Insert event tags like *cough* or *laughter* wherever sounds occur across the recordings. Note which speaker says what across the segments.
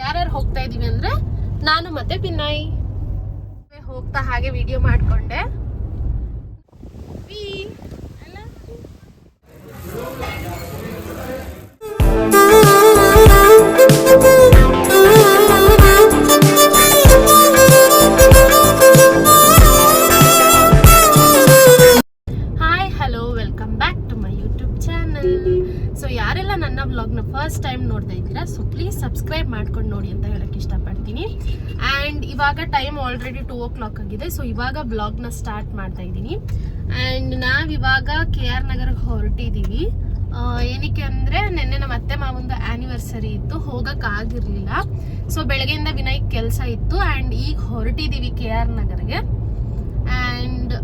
Speaker 1: ಯಾರ್ಯಾರು ಹೋಗ್ತಾ ಇದೀವಿ ಅಂದ್ರೆ ನಾನು ಮತ್ತೆ ಪಿನ್ನಾಯಿ ಹೋಗ್ತಾ ಹಾಗೆ ವಿಡಿಯೋ ಮಾಡ್ಕೊಂಡೆ. ಆ್ಯಂಡ್ ಇವಾಗ time already two o'clock ಆಗಿದೆ. ಸೊ ಇವಾಗ ಬ್ಲಾಗ್ನ ಸ್ಟಾರ್ಟ್ ಮಾಡ್ತಾ ಇದ್ದೀನಿ. ಆ್ಯಂಡ್ ನಾವಿವಾಗ ಕೆ ಆರ್ ನಗರಕ್ಕೆ ಹೊರಟಿದ್ದೀವಿ ಏನಕ್ಕೆ ಅಂದರೆ ನಿನ್ನೆ ನಮ್ಮ ಅತ್ತೆ ಮಾವಂದು ಆ್ಯನಿವರ್ಸರಿ ಇತ್ತು. ಹೋಗೋಕ್ಕಾಗಿರಲಿಲ್ಲ ಸೊ ಬೆಳಗ್ಗೆಯಿಂದ ವಿನಯ್ ಕೆಲಸ ಇತ್ತು. ಆ್ಯಂಡ್ ಈಗ ಹೊರಟಿದ್ದೀವಿ ಕೆ ಆರ್ ನಗರ್ಗೆ. ಆ್ಯಂಡ್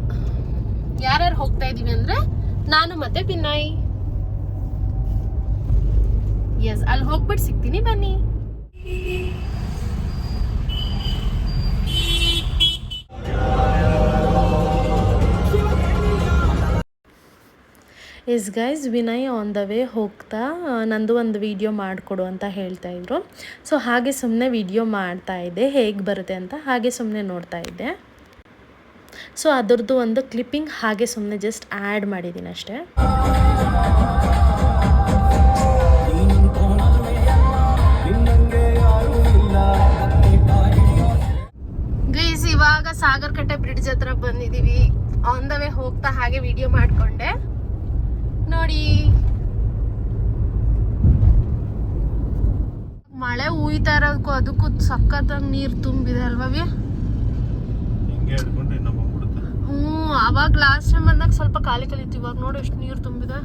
Speaker 1: ಯಾರ್ಯಾರು ಹೋಗ್ತಾ ಇದೀವಿ ಅಂದ್ರೆ ನಾನು ಮತ್ತೆ ಪಿನ್ನಾಯಿ ಎಸ್ ಅಲ್ಲಿ ಹೋಗ್ಬಿಟ್ಟು ಸಿಗ್ತೀನಿ. ಬನ್ನಿ. Yes guys Vinay on the way ಹೋಗ್ತಾ ನಂದು ಒಂದು ವಿಡಿಯೋ ಮಾಡಿಕೊಡು ಅಂತ ಹೇಳ್ತಾ ಇದ್ರು. ಸೊ ಹಾಗೆ ಸುಮ್ಮನೆ ವಿಡಿಯೋ ಮಾಡ್ತಾ ಇದ್ದೆ ಹೇಗೆ ಬರುತ್ತೆ ಅಂತ ಹಾಗೆ ಸುಮ್ಮನೆ ನೋಡ್ತಾ ಇದ್ದೆ. ಸೊ ಅದರದ್ದು ಒಂದು ಕ್ಲಿಪ್ಪಿಂಗ್ ಹಾಗೆ ಸುಮ್ಮನೆ ಜಸ್ಟ್ ಆ್ಯಡ್ ಮಾಡಿದ್ದೀನಿ ಅಷ್ಟೇ. ಇವಾಗ ಸಾಗರ್ ಕಟ್ಟೆ ಬ್ರಿಡ್ಜ್ ಹತ್ರ ಬಂದಿದೀವಿ. ಆನ್ ದ ವೇ ಹೋಗ್ತಾ ಹಾಗೆ ವಿಡಿಯೋ ಮಾಡ್ಕೊಂಡೆ. ನೋಡಿ. ಮಳೆ ಉಯ್ತಾ ಇರೋದಕ್ಕೂ ಅದಕ್ಕೂ ಸಖತ್ತಾಗಿ ನೀರು ತುಂಬಿದೆ
Speaker 2: ಅಲ್ವಾ
Speaker 1: ಹ್ಞೂ ಅವಾಗ ಲಾಸ್ಟ್ ಟೈಮ್ ಬಂದಾಗ ಸ್ವಲ್ಪ ಖಾಲಿ ಕಲಿತು ಇವಾಗ ನೋಡಿ ಎಷ್ಟು ನೀರು ತುಂಬಿದೆ.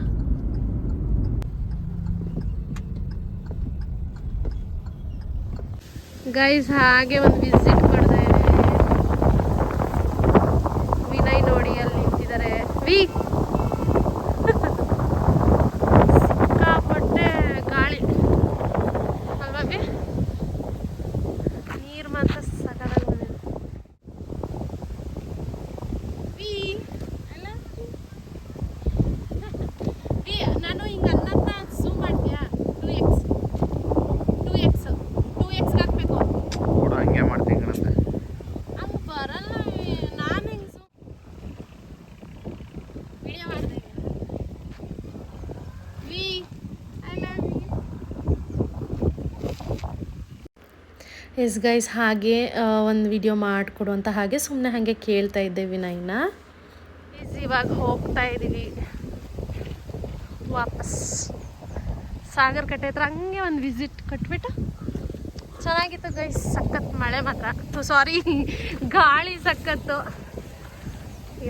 Speaker 1: ಗೈಸ್ ಹಾಗೆ ಒಂದು ವಿಸಿಟ್ ಮಾಡ್ತಾ ಇದೆ ವಿನಯ್ ನೋಡಿ ಅಲ್ಲಿ ನಿಂತಿದ್ದಾರೆ ವಿ ಸಿಕ್ಕಾಪಟ್ಟೆ ಗಾಳಿ ಅಲ್ವಾ ವಿ ನೀರು ಮಾತ್ರ ಸಕಲಾಗಿ ಬಂದಿದೆ ವಿ ಅಲ್ಲ ವಿ ನಾನು ಹಿಂಗೆ ಅನ್ನೋದನ್ನ ಝೂಮ್ ಮಾಡ್ತೀಯಾ two x two x two x ಹಾಕ್ಬೇಕು
Speaker 2: ಕೂಡ ಹಂಗೆ ಮಾಡ್ತೀನಿ ಕಣಂತೆ
Speaker 1: ಹಂಗೆ ಬರಲ್ಲ ವಿ. ನಾನು ಹಿಂಗೆ ಝೂಮ್ ವಿಡಿಯೋ ಮಾಡ್ತಾ ಇದ್ದೀನಿ we I love you yes guys, ಹಾಗೆ ಒಂದು ವಿಡಿಯೋ ಮಾಡಿಕೊಡುವಂಥ ಹಾಗೆ ಸುಮ್ಮನೆ ಹಾಗೆ ಕೇಳ್ತಾ ಇದ್ದೆ ವಿನಯ್ನ. ಇವಾಗ ಹೋಗ್ತಾ ಇದ್ದೀವಿ ವಾಪಸ್. ಸಾಗರ್ ಕಟ್ಟೆ ಹತ್ರ ಹಂಗೆ ಒಂದು ವಿಸಿಟ್ ಕೊಟ್ಬಿಟ್ಟು ಚೆನ್ನಾಗಿತ್ತು ಗೈಸ್, ಸಖತ್ ಮಳೆ ಮಾತ್ರ. ಸಾರಿ ಗಾಳಿ ಸಖತ್ತು.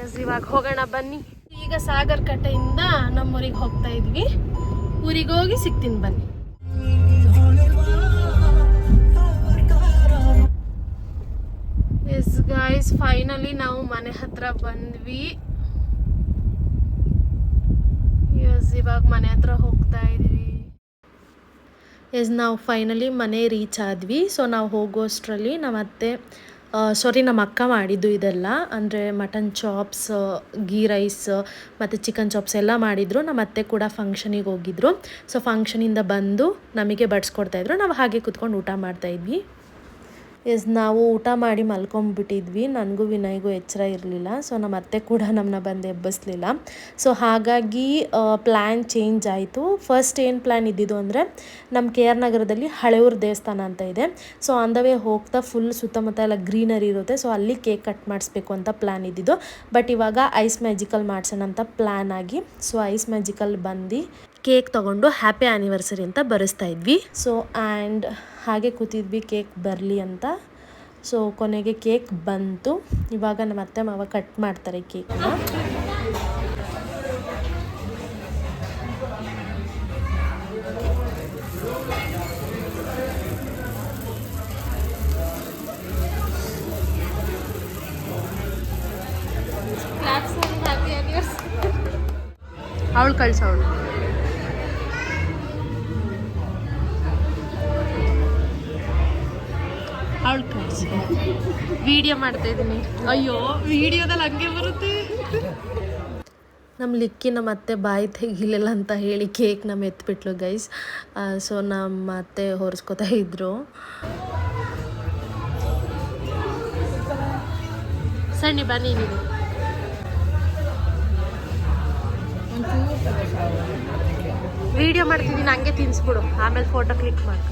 Speaker 1: ಎಸ್ ಇವಾಗ ಹೋಗೋಣ ಬನ್ನಿ. ಈಗ ಸಾಗರ್ ಕಟ್ಟೆಯಿಂದ ನಮ್ಮೂರಿಗೆ ಹೋಗ್ತಾ ಇದ್ವಿ. ಊರಿಗೆ ಹೋಗಿ ಸಿಗ್ತೀನಿ ಬನ್ನಿ. ಎಸ್ ಗಾಯ್ಸ್ ಫೈನಲಿ ನಾವು ಮನೆ ಹತ್ರ ಬಂದ್ವಿ. ಎಸ್ ಇವಾಗ ಮನೆ ಹತ್ರ ಹೋಗ್ತಾ ಇದೀವಿ. ಎಸ್ ನಾವು ಫೈನಲಿ ಮನೆ ರೀಚ್ ಆದ್ವಿ. ಸೊ ನಾವು ಹೋಗೋಷ್ಟರಲ್ಲಿ ನಮ್ಮ ಅತ್ತೆ ಸಾರಿ ನಮ್ಮ ಅಕ್ಕ ಮಾಡಿದ್ದು ಇದೆಲ್ಲ. ಅಂದರೆ ಮಟನ್ ಚಾಪ್ಸ್ ಗೀ ರೈಸ್ ಮತ್ತು ಚಿಕನ್ ಚಾಪ್ಸ್ ಎಲ್ಲ ಮಾಡಿದರು. ನಮ್ಮ ಅತ್ತೆ ಕೂಡ ಫಂಕ್ಷನಿಗೆ ಹೋಗಿದ್ರು. ಸೊ ಫಂಕ್ಷನಿಂದ ಬಂದು ನಮಗೆ ಬಡಿಸ್ಕೊಡ್ತಾಯಿದ್ರು ನಾವು ಹಾಗೆ ಕುತ್ಕೊಂಡು ಊಟ ಮಾಡ್ತಾಯಿದ್ವಿ ಎಸ್ ನಾವು ಊಟ ಮಾಡಿ ಮಲ್ಕೊಂಡ್ಬಿಟ್ಟಿದ್ವಿ ನನಗೂ ವಿನಯ್ಗೂ ಎಚ್ಚರ ಇರಲಿಲ್ಲ. ಸೊ ನಮ್ಮ ಅತ್ತೆ ಕೂಡ ನಮ್ಮನ್ನ ಬಂದು ಎಬ್ಬಿಸ್ಲಿಲ್ಲ. ಸೊ ಹಾಗಾಗಿ ಪ್ಲ್ಯಾನ್ ಚೇಂಜ್ ಆಯಿತು. ಫಸ್ಟ್ ಏನು ಪ್ಲ್ಯಾನ್ ಇದ್ದಿದ್ದು ಅಂದರೆ ನಮ್ಮ ಕೆ ಆರ್ ನಗರದಲ್ಲಿ ಹಳೆಯೂರು ದೇವಸ್ಥಾನ ಅಂತ ಇದೆ. ಸೊ ಆನ್ ಹೋಗ್ತಾ ಫುಲ್ ಸುತ್ತಮುತ್ತ ಎಲ್ಲ ಗ್ರೀನರಿ ಇರುತ್ತೆ. ಸೊ ಅಲ್ಲಿ ಕೇಕ್ ಕಟ್ ಮಾಡಿಸ್ಬೇಕು ಅಂತ ಪ್ಲ್ಯಾನ್ ಇದ್ದಿದ್ದು. ಬಟ್ ಇವಾಗ ಐಸ್ ಮ್ಯಾಜಿಕಲ್ ಮಾಡ್ಸೋಣ ಅಂತ ಪ್ಲ್ಯಾನ್ ಆಗಿ, ಸೊ ಐಸ್ ಮ್ಯಾಜಿಕಲ್ ಬಂದು ಕೇಕ್ ತೊಗೊಂಡು ಹ್ಯಾಪಿ ಆ್ಯನಿವರ್ಸರಿ ಅಂತ ಬರೆಸ್ತಾ ಇದ್ವಿ. ಸೊ ಆ್ಯಂಡ್ ಹಾಗೆ ಕೂತಿದ್ವಿ ಕೇಕ್ ಬರಲಿ ಅಂತ. ಸೊ ಕೊನೆಗೆ ಕೇಕ್ ಬಂತು. ಇವಾಗ ನಮ್ಮ ಅತ್ತೆ ಮಾವ ಕಟ್ ಮಾಡ್ತಾರೆ ಕೇಕ್ನ ಅವಳು ಕಳ್ಸವಳು ವಿಡಿಯೋ ಮಾಡ್ತಾ ಇದ್ದೀನಿ ಅಯ್ಯೋ ವಿಡಿಯೋದಲ್ಲಿ ಹಂಗೆ ಬರುತ್ತೆ. ನಮ್ಮ ಲಿಕ್ಕಿನ ಮತ್ತೆ ಬಾಯಿ ತೆಗಿಲಿಲ್ಲ ಅಂತ ಹೇಳಿ ಕೇಕ್ ನಮ್ಮ ಎತ್ಬಿಟ್ಲು ಗೈಸ್ ಸೊ ನಮ್ಮ ಅತ್ತೆ ಹೊರಿಸ್ಕೊತಾ ಇದ್ರು. ಸಣ್ಣಿ ಬನ್ನಿ ನೀವು ವಿಡಿಯೋ ಮಾಡ್ತಿದ್ದೀನಿ ಹಂಗೆ ತಿನ್ಸ್ಬಿಡು. ಆಮೇಲೆ ಫೋಟೋ ಕ್ಲಿಕ್ ಮಾಡ್ಕೊ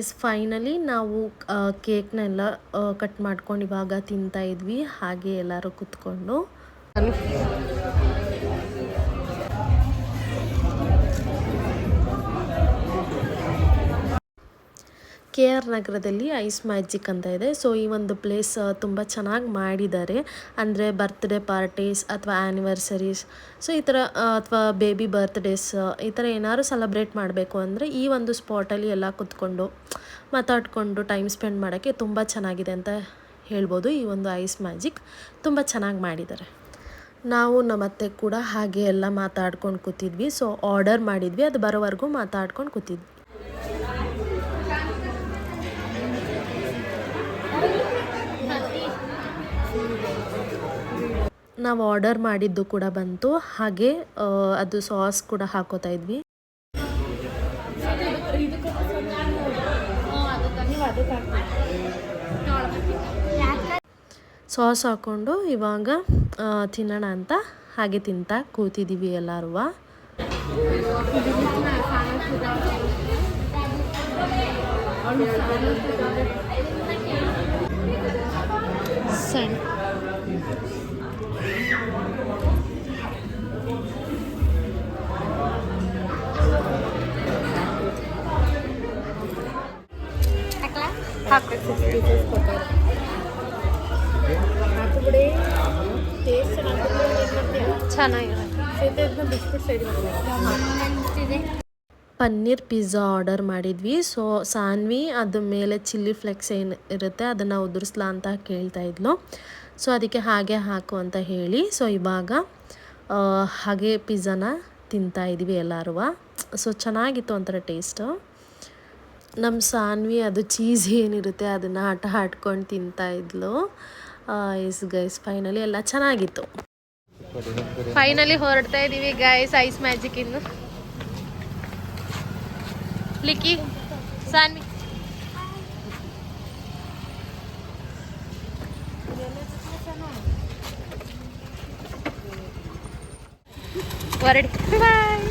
Speaker 1: ಎಸ್ ಫೈನಲಿ ನಾವು ಕೇಕ್ನೆಲ್ಲ ಕಟ್ ಮಾಡ್ಕೊಂಡು ಇವಾಗ ತಿಂತಾ ಇದ್ವಿ. ಹಾಗೆ ಎಲ್ಲರೂ ಕುತ್ಕೊಂಡು. ಕೆ ಆರ್ ನಗರದಲ್ಲಿ ಐಸ್ ಮ್ಯಾಜಿಕ್ ಅಂತ ಇದೆ. ಸೊ, ಈ ಒಂದು ಪ್ಲೇಸ್ ತುಂಬ ಚೆನ್ನಾಗಿ ಮಾಡಿದ್ದಾರೆ. ಅಂದರೆ ಬರ್ತ್ಡೇ ಪಾರ್ಟೀಸ್ ಅಥವಾ ಆ್ಯನಿವರ್ಸರೀಸ್ ಸೊ, ಈ ಥರ ಅಥವಾ ಬೇಬಿ ಬರ್ತ್ಡೇಸ್ ಈ ಥರ ಏನಾದ್ರು ಸೆಲೆಬ್ರೇಟ್ ಮಾಡಬೇಕು ಅಂದರೆ ಈ ಒಂದು ಸ್ಪಾಟಲ್ಲಿ ಎಲ್ಲ ಕೂತ್ಕೊಂಡು ಮಾತಾಡಿಕೊಂಡು ಟೈಮ್ ಸ್ಪೆಂಡ್ ಮಾಡೋಕ್ಕೆ ತುಂಬ ಚೆನ್ನಾಗಿದೆ ಅಂತ ಹೇಳ್ಬೋದು. ಈ ಒಂದು ಐಸ್ ಮ್ಯಾಜಿಕ್ ತುಂಬ ಚೆನ್ನಾಗಿ ಮಾಡಿದ್ದಾರೆ. ನಾವು ನಮ್ಮತ್ತೆ ಕೂಡ ಹಾಗೆ ಎಲ್ಲ ಮಾತಾಡ್ಕೊಂಡು ಕೂತಿದ್ವಿ. ಸೊ, ಆರ್ಡರ್ ಮಾಡಿದ್ವಿ. ಅದು ಬರೋವರೆಗೂ ಮಾತಾಡ್ಕೊಂಡು ಕೂತಿದ್ವಿ. ನಾವು ಆರ್ಡರ್ ಮಾಡಿದ್ದು ಕೂಡ ಬಂತು. ಹಾಗೆ ಅದು ಸಾಸ್ ಕೂಡ ಹಾಕೋತಾ ಇದ್ವಿ. ಸಾಸ್ ಹಾಕ್ಕೊಂಡು ಇವಾಗ ತಿನ್ನೋಣ ಅಂತ ಹಾಗೆ ತಿಂತಾ ಕೂತಿದ್ದೀವಿ ಎಲ್ಲರೂ ಸಣ್ಣ ಹಾಕ್ಬೇಕು ಪನ್ನೀರ್ ಪಿಜ್ಜಾ ಆರ್ಡರ್ ಮಾಡಿದ್ವಿ. ಸೊ ಸಾನ್ವಿ ಅದ್ರ ಮೇಲೆ ಚಿಲ್ಲಿ ಫ್ಲೆಕ್ಸ್ ಏನು ಇರುತ್ತೆ ಅದನ್ನು ಉದುರಿಸ್ಲಾ ಅಂತ ಕೇಳ್ತಾ ಇದ್ಲು. ಸೊ ಅದಕ್ಕೆ ಹಾಗೆ ಹಾಕು ಅಂತ ಹೇಳಿ, ಸೊ ಇವಾಗ ಹಾಗೆ ಪಿಜ್ಜಾನ ತಿಂತಾ ಇದ್ದೀವಿ ಎಲ್ಲರೂ. ಸೊ ಚೆನ್ನಾಗಿತ್ತು ಒಂಥರ ಟೇಸ್ಟು. ನಮ್ಮ ಸಾನ್ವಿ ಅದು ಚೀಸ್ ಏನಿರುತ್ತೆ ಅದನ್ನು ಆಟ ಆಡ್ಕೊಂಡು ತಿಂತಾ ಇದ್ಲು. ಎಸ್ ಗೈಸ್ ಫೈನಲಿ ಎಲ್ಲ ಚೆನ್ನಾಗಿತ್ತು. ಫೈನಲಿ ಹೊರಡ್ತಾ ಇದ್ದೀವಿ ಗೈಸ್ ಐಸ್ ಮ್ಯಾಜಿಕ್ ಇನ್ನು. ಲಿಕ್ಕಿ, ಸಾನ್ವಿ. ಹೊರಡಿ. ಬಾಯ್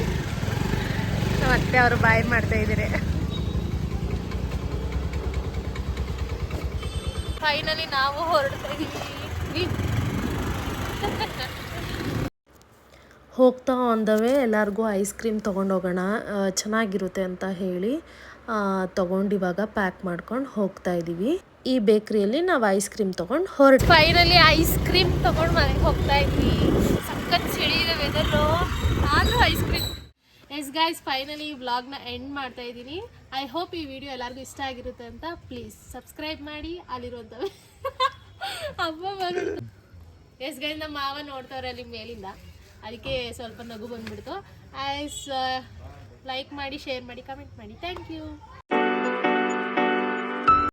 Speaker 1: ಮತ್ತೆ ಅತ್ತೆ ಅವರು ಬಾಯ್ ಮಾಡ್ತಾ ಇದ್ದೀರಿ. ಫೈನಲಿ ನಾವು ಹೊರಡ್ತೀವಿ ಇದ್ದೀವಿ ಹೋಗ್ತಾ ಆನ್ ದ ವೇ ಎಲ್ಲರಿಗೂ ಐಸ್ ಕ್ರೀಮ್ ತೊಗೊಂಡೋಗೋಣ ಚೆನ್ನಾಗಿರುತ್ತೆ ಅಂತ ಹೇಳಿ ತೊಗೊಂಡು ಇವಾಗ ಪ್ಯಾಕ್ ಮಾಡ್ಕೊಂಡು ಹೋಗ್ತಾ ಇದ್ದೀವಿ ಈ ಬೇಕ್ರಿಯಲ್ಲಿ ನಾವು ಐಸ್ ಕ್ರೀಮ್ ತೊಗೊಂಡು ಹೊರಟು ಫೈನಲಿ ಐಸ್ ಕ್ರೀಮ್ ತೊಗೊಂಡು ಮನೆಗೆ ಹೋಗ್ತಾ ಇದ್ವಿ. ಸಕ್ಕತ್ ಚಳಿ ice cream yes guys finally ಈ ವ್ಲಾಗ್ನ ಎಂಡ್ ಮಾಡ್ತಾ ಇದ್ದೀನಿ. ಐ ಹೋಪ್ ಈ ವಿಡಿಯೋ ಎಲ್ಲರಿಗೂ ಇಷ್ಟ ಆಗಿರುತ್ತೆ ಅಂತ ಪ್ಲೀಸ್ ಸಬ್ಸ್ಕ್ರೈಬ್ ಮಾಡಿ ಅಲ್ಲಿರುವಂಥ *laughs* ಹಬ್ಬ ಬಂದ್ಬಿಡ್ತು ಎಸ್ ಗೈಸ್ ನಮ್ಮ ಮಾವ ನೋಡ್ತಾವ್ರೆ ಅಲ್ಲಿ ಮೇಲಿಂದ. ಅದಕ್ಕೆ ಸ್ವಲ್ಪ ನಗು ಬಂದ್ಬಿಡ್ತು. ಐಸ್ ಲೈಕ್ ಮಾಡಿ ಶೇರ್ ಮಾಡಿ ಕಮೆಂಟ್ ಮಾಡಿ. Thank you